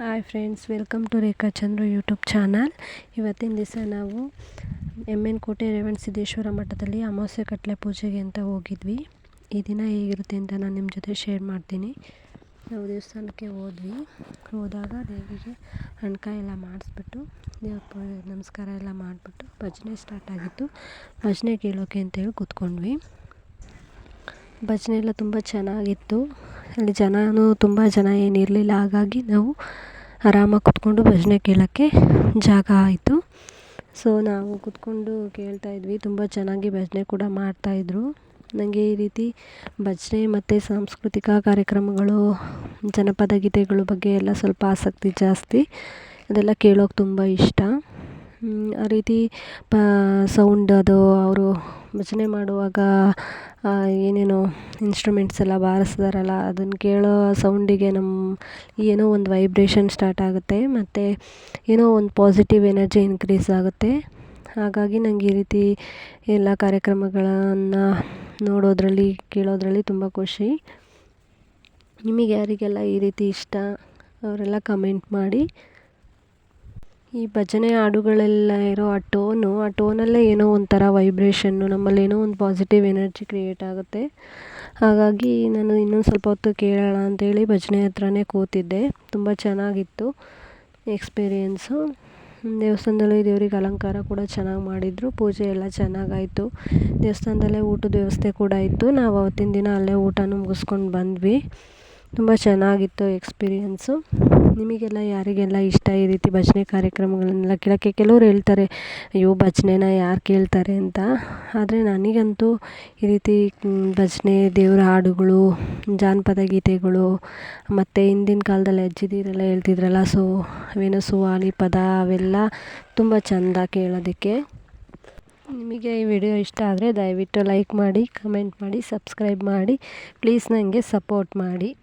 Hi friends welcome to Rekha Chandru YouTube channel ಇವತ್ತಿನ ದಿವಸ ನಾವು ಎಂ ಎನ್ ಕೋಟೆ ರೇವಣಸಿದ್ದೇಶ್ವರ ಮಠದಲ್ಲಿ ಅಮಾವಾಸ್ಯೆ ಕಟ್ಲೆ ಪೂಜೆಗೆ ಅಂತ ಹೋಗಿದ್ವಿ ಈ ದಿನ ಹೇಗಿರುತ್ತೆ ಅಂತ ನಾನು ನಿಮ್ಮ ಜೊತೆ ಶೇರ್ ಮಾಡ್ತೀನಿ. ನಾವು ದೇವಸ್ಥಾನಕ್ಕೆ ಹೋದ್ವಿ. ಹೋದಾಗ ದೇವಿಗೆ ಹಣ್ಕಾಯಿ ಎಲ್ಲ ಮಾಡಿಸ್ಬಿಟ್ಟು ದೇವ್ರ ನಮಸ್ಕಾರ ಎಲ್ಲ ಮಾಡಿಬಿಟ್ಟು ಭಜನೆ ಸ್ಟಾರ್ಟ್ ಆಗಿತ್ತು. ಭಜನೆ ಕೇಳೋಕೆ ಅಂತೇಳಿ ಕೂತ್ಕೊಂಡ್ವಿ. ಭಜನೆ ಎಲ್ಲ ತುಂಬ ಚೆನ್ನಾಗಿತ್ತು. ಅಲ್ಲಿ ಜನನೂ ತುಂಬ ಜನ ಏನಿರಲಿಲ್ಲ, ಹಾಗಾಗಿ ನಾವು ಆರಾಮಾಗಿ ಕೂತ್ಕೊಂಡು ಭಜನೆ ಕೇಳೋಕ್ಕೆ ಜಾಗ ಆಯಿತು. ಸೊ ನಾವು ಕೂತ್ಕೊಂಡು ಕೇಳ್ತಾಯಿದ್ವಿ ತುಂಬ ಚೆನ್ನಾಗಿ ಭಜನೆ ಕೂಡ ಮಾಡ್ತಾಯಿದ್ರು ನನಗೆ ಈ ರೀತಿ ಭಜನೆ ಮತ್ತು ಸಾಂಸ್ಕೃತಿಕ ಕಾರ್ಯಕ್ರಮಗಳು, ಜನಪದ ಗೀತೆಗಳ ಬಗ್ಗೆ ಎಲ್ಲ ಸ್ವಲ್ಪ ಆಸಕ್ತಿ ಜಾಸ್ತಿ. ಅದೆಲ್ಲ ಕೇಳೋಕೆ ತುಂಬ ಇಷ್ಟ. ಆ ರೀತಿ ಪ ಸೌಂಡ್ ಅದು, ಅವರು ಭಜನೆ ಮಾಡುವಾಗ ಏನೇನೋ ಇನ್ಸ್ಟ್ರುಮೆಂಟ್ಸ್ ಎಲ್ಲ ಬಾರಿಸ್ತಾರಲ್ಲ ಅದನ್ನು ಕೇಳೋ ಸೌಂಡಿಗೆ ನಮ್ಮ ಏನೋ ಒಂದು ವೈಬ್ರೇಷನ್ ಸ್ಟಾರ್ಟ್ ಆಗುತ್ತೆ, ಮತ್ತು ಏನೋ ಒಂದು ಪಾಸಿಟಿವ್ ಎನರ್ಜಿ ಇನ್ಕ್ರೀಸ್ ಆಗುತ್ತೆ. ಹಾಗಾಗಿ ನನಗೆ ಈ ರೀತಿ ಎಲ್ಲ ಕಾರ್ಯಕ್ರಮಗಳನ್ನು ನೋಡೋದರಲ್ಲಿ, ಕೇಳೋದರಲ್ಲಿ ತುಂಬ ಖುಷಿ. ನಿಮಗೆ ಯಾರಿಗೆಲ್ಲ ಈ ರೀತಿ ಇಷ್ಟ, ಅವರೆಲ್ಲ ಕಮೆಂಟ್ ಮಾಡಿ. ಈ ಭಜನೆ ಹಾಡುಗಳೆಲ್ಲ ಇರೋ ಆ ಟೋನು ಆ ಟೋನಲ್ಲೇ ಏನೋ ಒಂಥರ ವೈಬ್ರೇಷನ್ನು ನಮ್ಮಲ್ಲಿ ಏನೋ ಒಂದು ಪಾಸಿಟಿವ್ ಎನರ್ಜಿ ಕ್ರಿಯೇಟ್ ಆಗುತ್ತೆ. ಹಾಗಾಗಿ ನಾನು ಇನ್ನೊಂದು ಸ್ವಲ್ಪ ಹೊತ್ತು ಕೇಳೋಣ ಅಂತೇಳಿ ಭಜನೆ ಹತ್ರನೇ ಕೂತಿದ್ದೆ. ತುಂಬ ಚೆನ್ನಾಗಿತ್ತು ಎಕ್ಸ್ಪೀರಿಯೆನ್ಸು ದೇವಸ್ಥಾನದಲ್ಲಿ ದೇವ್ರಿಗೆ ಅಲಂಕಾರ ಕೂಡ ಚೆನ್ನಾಗಿ ಮಾಡಿದರು. ಪೂಜೆ ಎಲ್ಲ ಚೆನ್ನಾಗಾಯಿತು. ದೇವಸ್ಥಾನದಲ್ಲೇ ಊಟದ ವ್ಯವಸ್ಥೆ ಕೂಡ ಇತ್ತು. ನಾವು ಅವತ್ತಿನ ದಿನ ಅಲ್ಲೇ ಊಟನೂ ಮುಗಿಸ್ಕೊಂಡು ಬಂದ್ವಿ. ತುಂಬ ಚೆನ್ನಾಗಿತ್ತು ಎಕ್ಸ್ಪೀರಿಯನ್ಸು. ನಿಮಗೆಲ್ಲ ಯಾರಿಗೆಲ್ಲ ಇಷ್ಟ ಈ ರೀತಿ ಭಜನೆ ಕಾರ್ಯಕ್ರಮಗಳನ್ನೆಲ್ಲ ಕೇಳೋಕ್ಕೆ? ಕೆಲವ್ರು ಹೇಳ್ತಾರೆ, ಅಯ್ಯೋ, ಭಜನೆನ ಯಾರು ಕೇಳ್ತಾರೆ? ಅಂತ. ಆದರೆ ನನಗಂತೂ ಈ ರೀತಿ ಭಜನೆ, ದೇವರ ಹಾಡುಗಳು, ಜಾನಪದ ಗೀತೆಗಳು, ಮತ್ತು ಹಿಂದಿನ ಕಾಲದಲ್ಲಿ ಅಜ್ಜಿದಿರೆಲ್ಲ ಹೇಳ್ತಿದ್ರಲ್ಲ, ಸೊ, ಅವೇನೋ ಸುವಾಲಿ ಪದ ಅವೆಲ್ಲ ತುಂಬ ಚೆಂದ ಕೇಳೋದಕ್ಕೆ. ನಿಮಗೆ ಈ ವಿಡಿಯೋ ಇಷ್ಟ ಆದರೆ ದಯವಿಟ್ಟು ಲೈಕ್ ಮಾಡಿ, ಕಮೆಂಟ್ ಮಾಡಿ, ಸಬ್ಸ್ಕ್ರೈಬ್ ಮಾಡಿ, ಪ್ಲೀಸ್ ನನಗೆ ಸಪೋರ್ಟ್ ಮಾಡಿ.